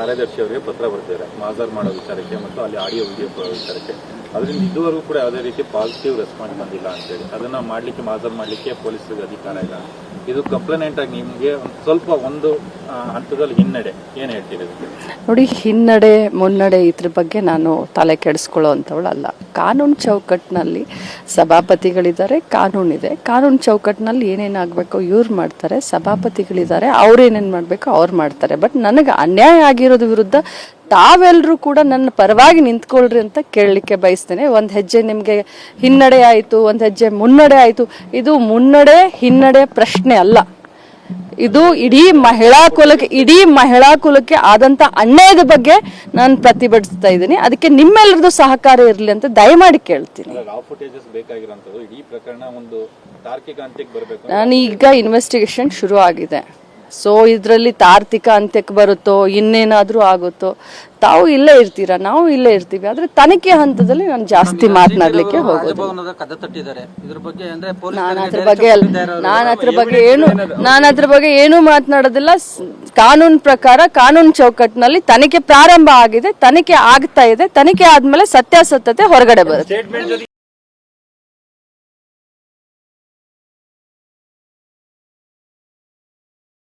ಕಾರ್ಯದರ್ಶಿ ಅವರಿಗೆ ಪತ್ರ ಬರ್ತಿದ್ದಾರೆ ಮಾಜರ್ ಮಾಡೋ ವಿಚಾರಕ್ಕೆ ಮತ್ತು ಅಲ್ಲಿ ಆಡಿಯೋ ವಿಡಿಯೋ ವಿಚಾರಕ್ಕೆ. ಅದರಿಂದ ಇದುವರೆಗೂ ಕೂಡ ಯಾವುದೇ ರೀತಿ ಪಾಸಿಟಿವ್ ರೆಸ್ಪಾನ್ಸ್ ಬಂದಿಲ್ಲ ಅಂತೇಳಿ ಅದನ್ನ ಮಾಡ್ಲಿಕ್ಕೆ, ಮಾಜರ್ ಮಾಡ್ಲಿಕ್ಕೆ ಪೊಲೀಸರಿಗೆ ಅಧಿಕಾರ ಇಲ್ಲ. ಇದು ಕಂಪ್ಲೇನೆಂಟ್ ಆಗಿ ನಿಮಗೆ ಸ್ವಲ್ಪ ಒಂದು ಹಂತದಲ್ಲಿ ಹಿನ್ನಡೆ ಏನು ಹೇಳ್ತೀರಿ? ನೋಡಿ, ಹಿನ್ನಡೆ, ಮುನ್ನಡೆ ಇದ್ರ ಬಗ್ಗೆ ನಾನು ತಲೆ ಕೆಡಿಸ್ಕೊಳ್ಳೋ ಅಂಥವಳಲ್ಲ ಕಾನೂನು ಚೌಕಟ್ಟಿನಲ್ಲಿ ಸಭಾಪತಿಗಳಿದ್ದಾರೆ ಕಾನೂನಿದೆ ಕಾನೂನು ಚೌಕಟ್ಟಿನಲ್ಲಿ ಏನೇನಾಗಬೇಕು ಇವ್ರು ಮಾಡ್ತಾರೆ, ಸಭಾಪತಿಗಳಿದ್ದಾರೆ, ಅವ್ರು ಏನೇನು ಮಾಡಬೇಕು ಅವ್ರು ಮಾಡ್ತಾರೆ. ಬಟ್ ನನಗೆ ಅನ್ಯಾಯ ಆಗಿರೋದ್ರ ವಿರುದ್ಧ ತಾವೆಲ್ಲರೂ ಕೂಡ ನನ್ನ ಪರವಾಗಿ ನಿಂತ್ಕೊಳ್ರಿ ಅಂತ ಕೇಳಲಿಕ್ಕೆ ಬಯಸ್ತೇನೆ. ಒಂದು ಹೆಜ್ಜೆ ನಿಮಗೆ ಹಿನ್ನಡೆ ಆಯಿತು, ಒಂದು ಹೆಜ್ಜೆ ಮುನ್ನಡೆ ಆಯಿತು. ಇದು ಮುನ್ನಡೆ, ಹಿನ್ನಡೆ ಪ್ರಶ್ನೆ ಅಲ್ಲ. ಇದು ಇಡೀ ಮಹಿಳಾ ಕುಲಕ್ಕೆ ಇಡೀ ಮಹಿಳಾ ಕುಲಕ್ಕೆ ಆದಂತ ಅನ್ಯಾಯದ ಬಗ್ಗೆ ನಾನು ಪ್ರತಿಭಟಿಸ್ತಾ ಇದ್ದೀನಿ. ಅದಕ್ಕೆ ನಿಮ್ಮೆಲ್ಲರದು ಸಹಕಾರ ಇರಲಿ ಅಂತ ದಯಮಾಡಿ ಕೇಳ್ತೀನಿ. ನಾನು ಈಗ ಇನ್ವೆಸ್ಟಿಗೇಷನ್ ಶುರು ಆಗಿದೆ ಸೊ ಇದರಲ್ಲಿ ತಾರ್ತಿಕ ಅಂತ್ಯಕ್ಕೆ ಬರುತ್ತೋ ಇನ್ನೇನಾದರೂ ಆಗುತ್ತೋ ತಾವು ಇಲ್ಲೇ ಇರ್ತೀರಾ? ನಾವು ಇಲ್ಲೇ ಇರ್ತೀವಿ. ಆದ್ರೆ ತನಿಖೆ ಹಂತದಲ್ಲಿ ನಾನು ಜಾಸ್ತಿ ಮಾತನಾಡಲಿಕ್ಕೆ ಹೋಗೋದು ನಾನು ಅದ್ರ ಬಗ್ಗೆ ನಾನು ಅದ್ರ ಬಗ್ಗೆ ಏನು ನಾನು ಅದ್ರ ಬಗ್ಗೆ ಏನೂ ಮಾತನಾಡೋದಿಲ್ಲ. ಕಾನೂನು ಪ್ರಕಾರ ಕಾನೂನು ಚೌಕಟ್ಟಿನಲ್ಲಿ ತನಿಖೆ ಪ್ರಾರಂಭ ಆಗಿದೆ. ತನಿಖೆ ಆಗ್ತಾ ಇದೆ. ತನಿಖೆ ಆದ್ಮೇಲೆ ಸತ್ಯಾಸತ್ಯತೆ ಹೊರಗಡೆ ಬರುತ್ತೆ.